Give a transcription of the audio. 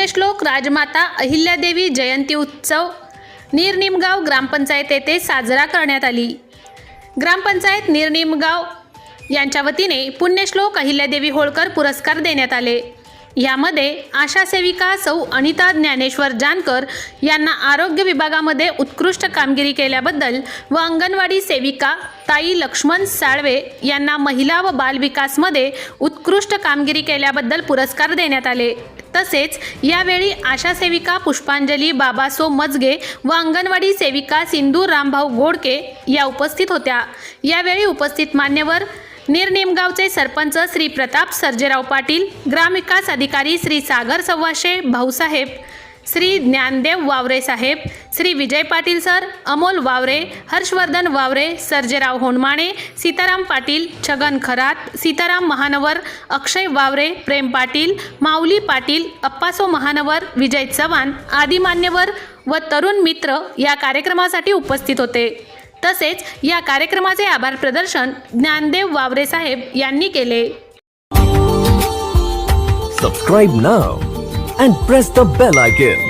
पुण्यश्लोक राजमाता अहिल्यादेवी जयंती उत्सव निर्निमगाव ग्रामपंचायत येथे साजरा करण्यात आली. ग्रामपंचायत निर्निमगाव यांच्या वतीने पुण्यश्लोक अहिल्यादेवी होळकर पुरस्कार देण्यात आले. यामध्ये आशा सेविका सौ अनिता ज्ञानेश्वर जानकर यांना आरोग्य विभागामध्ये उत्कृष्ट कामगिरी केल्याबद्दल व अंगणवाडी सेविका ताई लक्ष्मण साळवे यांना महिला व बालविकासमध्ये उत्कृष्ट कामगिरी केल्याबद्दल पुरस्कार देण्यात आले. तसेच यावेळी आशा सेविका पुष्पांजली बाबासो मजगे व अंगणवाडी सेविका सिंधू रामभाऊ गोडके या उपस्थित होत्या. यावेळी उपस्थित मान्यवर निरनेमगावचे सरपंच श्री प्रताप सर्जेराव पाटील ग्रामविकास अधिकारी श्री सागर सव्वाशे भाऊसाहेब श्री ज्ञानदेव वावरे साहेब श्री विजय पाटील सर अमोल वावरे हर्षवर्धन वावरे सर्जेराव होनमाणे सीताराम पाटील छगन खरात सीताराम महानवर अक्षय वावरे प्रेम पाटील माऊली पाटील अप्पासो महानवर विजय चव्हाण आदी मान्यवर व तरुण मित्र या कार्यक्रमासाठी उपस्थित होते तसेच या कार्यक्रमाचे आभार प्रदर्शन ज्ञानदेव वावरे साहेब यांनी केले subscribe now and press the bell icon.